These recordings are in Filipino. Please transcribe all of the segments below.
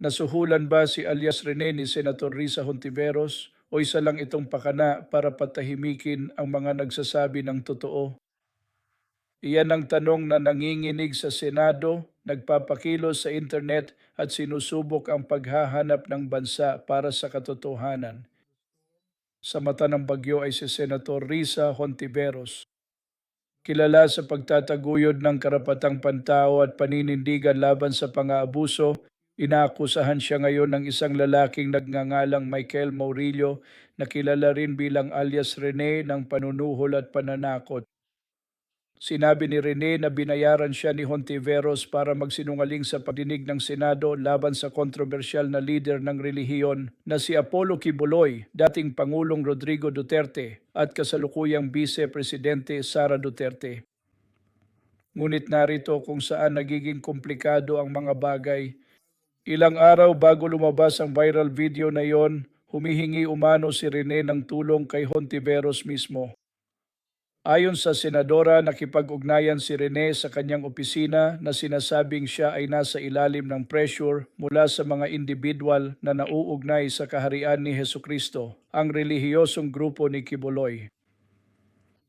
Nasuhulan ba si alias Rene ni Senator Risa Hontiveros o isa lang itong pakana para patahimikin ang mga nagsasabi ng totoo? Iyan ang tanong na nanginginig sa Senado, nagpapakilos sa internet at sinusubok ang paghahanap ng bansa para sa katotohanan. Sa mata ng bagyo ay si Senator Risa Hontiveros. Kilala sa pagtataguyod ng karapatang pantao at paninindigan laban sa pang-aabuso, inaakusahan siya ngayon ng isang lalaking nagngangalang Michael Maurilio na kilala rin bilang alias Rene ng panunuhol at pananakot. Sinabi ni Rene na binayaran siya ni Hontiveros para magsinungaling sa pagdinig ng Senado laban sa kontrobersyal na leader ng relihiyon na si Apollo Kibuloy, dating Pangulong Rodrigo Duterte at kasalukuyang Vice Presidente Sara Duterte. Ngunit narito kung saan nagiging komplikado ang mga bagay. Ilang araw bago lumabas ang viral video na yon, humihingi umano si Rene ng tulong kay Hontiveros mismo. Ayon sa senadora, nakipag-ugnayan si Rene sa kanyang opisina na sinasabing siya ay nasa ilalim ng pressure mula sa mga individual na nauugnay sa kaharian ni Heso Kristo, ang relihiyosong grupo ni Kibuloy.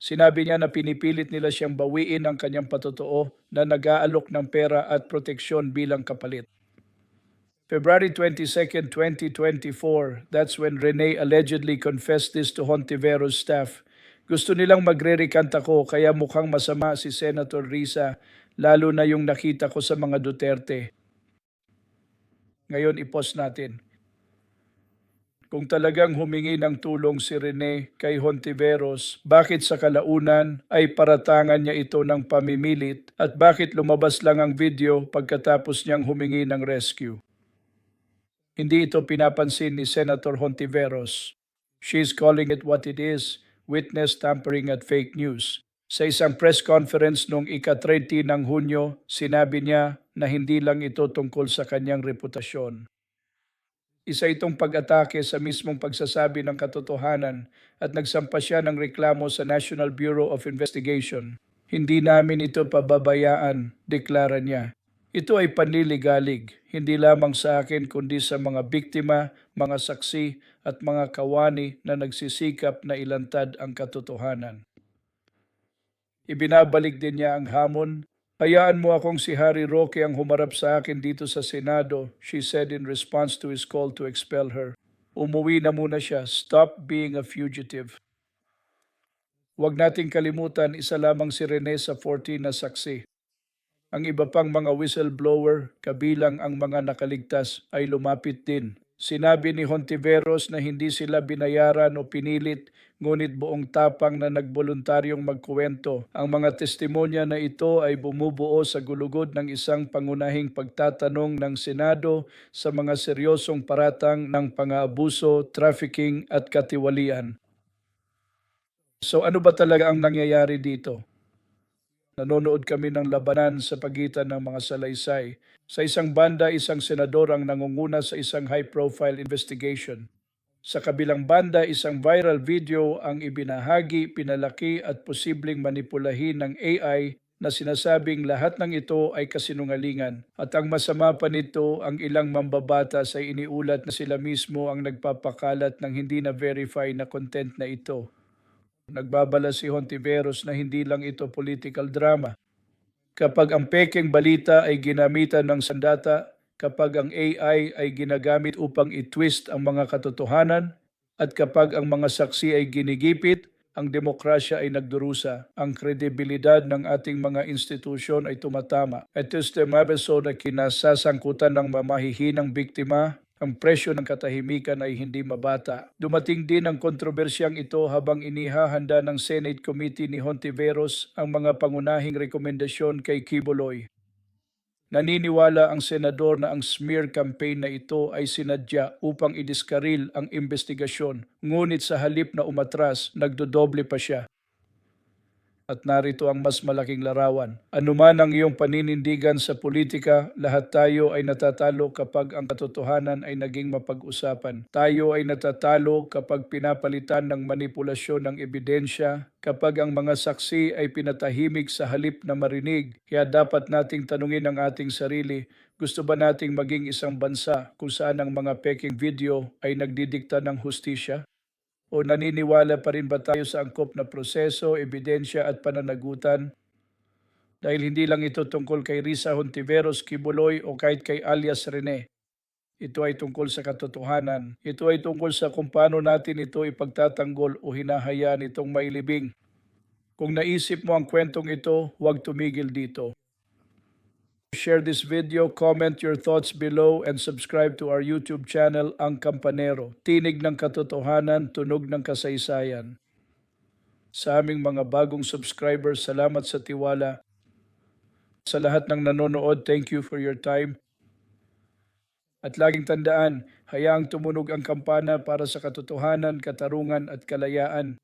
Sinabi niya na pinipilit nila siyang bawiin ang kanyang patotoo na nag-aalok ng pera at proteksyon bilang kapalit. February 22, 2024, that's when Rene allegedly confessed this to Hontiveros staff. Gusto nilang magre-recant ako kaya mukhang masama si Senator Risa lalo na yung nakita ko sa mga Duterte. Ngayon ipost natin. Kung talagang humingi ng tulong si Rene kay Hontiveros, bakit sa kalaunan ay paratangan niya ito ng pamimilit at bakit lumabas lang ang video pagkatapos niyang humingi ng rescue? Hindi ito pinapansin ni Senator Hontiveros. She is calling it what it is, witness tampering at fake news. Sa isang press conference noong ika-30 ng Hunyo, sinabi niya na hindi lang ito tungkol sa kanyang reputasyon. Isa itong pag-atake sa mismong pagsasabi ng katotohanan at nagsampa siya ng reklamo sa National Bureau of Investigation. Hindi namin ito pababayaan, deklara niya. Ito ay panliligalig, hindi lamang sa akin kundi sa mga biktima, mga saksi at mga kawani na nagsisikap na ilantad ang katotohanan. Ibinabalik din niya ang hamon Hayaan mo akong si Harry Roque ang humarap sa akin dito sa Senado, she said in response to his call to expel her. Umuwi na muna siya. Stop being a fugitive. Huwag nating kalimutan, isa lamang si Rene sa 14 na saksi. Ang iba pang mga whistleblower, kabilang ang mga nakaligtas, ay lumapit din. Sinabi ni Hontiveros na hindi sila binayaran o pinilit, ngunit buong tapang na nagboluntaryong magkuwento. Ang mga testimonya na ito ay bumubuo sa gulugod ng isang pangunahing pagtatanong ng Senado sa mga seryosong paratang ng pang-aabuso, trafficking at katiwalian. So ano ba talaga ang nangyayari dito? Nanonood kami ng labanan sa pagitan ng mga salaysay. Sa isang banda, isang senador ang nangunguna sa isang high-profile investigation. Sa kabilang banda, isang viral video ang ibinahagi, pinalaki at posibleng manipulahin ng AI na sinasabing lahat ng ito ay kasinungalingan. At ang masama pa nito, ang ilang mambabatas ay iniulat na sila mismo ang nagpapakalat ng hindi na verify na content na ito. Nagbabala si Hontiveros na hindi lang ito political drama. Kapag ang peking balita ay ginamitan ng sandata, kapag ang AI ay ginagamit upang i-twist ang mga katotohanan, at kapag ang mga saksi ay ginigipit, ang demokrasya ay nagdurusa. Ang kredibilidad ng ating mga institusyon ay tumatama. Ito is the na kinasasangkutan ng mamahihinang biktima ang presyo ng katahimikan ay hindi mabata. Dumating din ang kontrobersyang ito habang inihahanda ng Senate Committee ni Hontiveros ang mga pangunahing rekomendasyon kay Kibuloy. Naniniwala ang senador na ang smear campaign na ito ay sinadya upang idiskaril ang investigasyon, ngunit sa halip na umatras, nagdodoble pa siya. At narito ang mas malaking larawan. Anuman ang iyong paninindigan sa politika, lahat tayo ay natatalo kapag ang katotohanan ay naging mapag-usapan. Tayo ay natatalo kapag pinapalitan ng manipulasyon ng ebidensya, kapag ang mga saksi ay pinatahimik sa halip na marinig. Kaya dapat nating tanungin ang ating sarili, Gusto ba nating maging isang bansa kung saan ang mga peking video ay nagdidikta ng hustisya? O naniniwala pa rin ba tayo sa angkop na proseso, ebidensya at pananagutan? Dahil hindi lang ito tungkol kay Risa Hontiveros, Kibuloy o kahit kay alias Rene. Ito ay tungkol sa katotohanan. Ito ay tungkol sa kung paano natin ito ipagtatanggol o hinahayaan itong mailibing. Kung naisip mo ang kwentong ito, huwag tumigil dito. Share this video, comment your thoughts below, and subscribe to our YouTube channel, Ang Kampanero. Tinig ng katotohanan, tunog ng kasaysayan. Sa aming mga bagong subscribers, salamat sa tiwala. Sa lahat ng nanonood, thank you for your time. At laging tandaan, hayaang tumunog ang kampana para sa katotohanan, katarungan at kalayaan.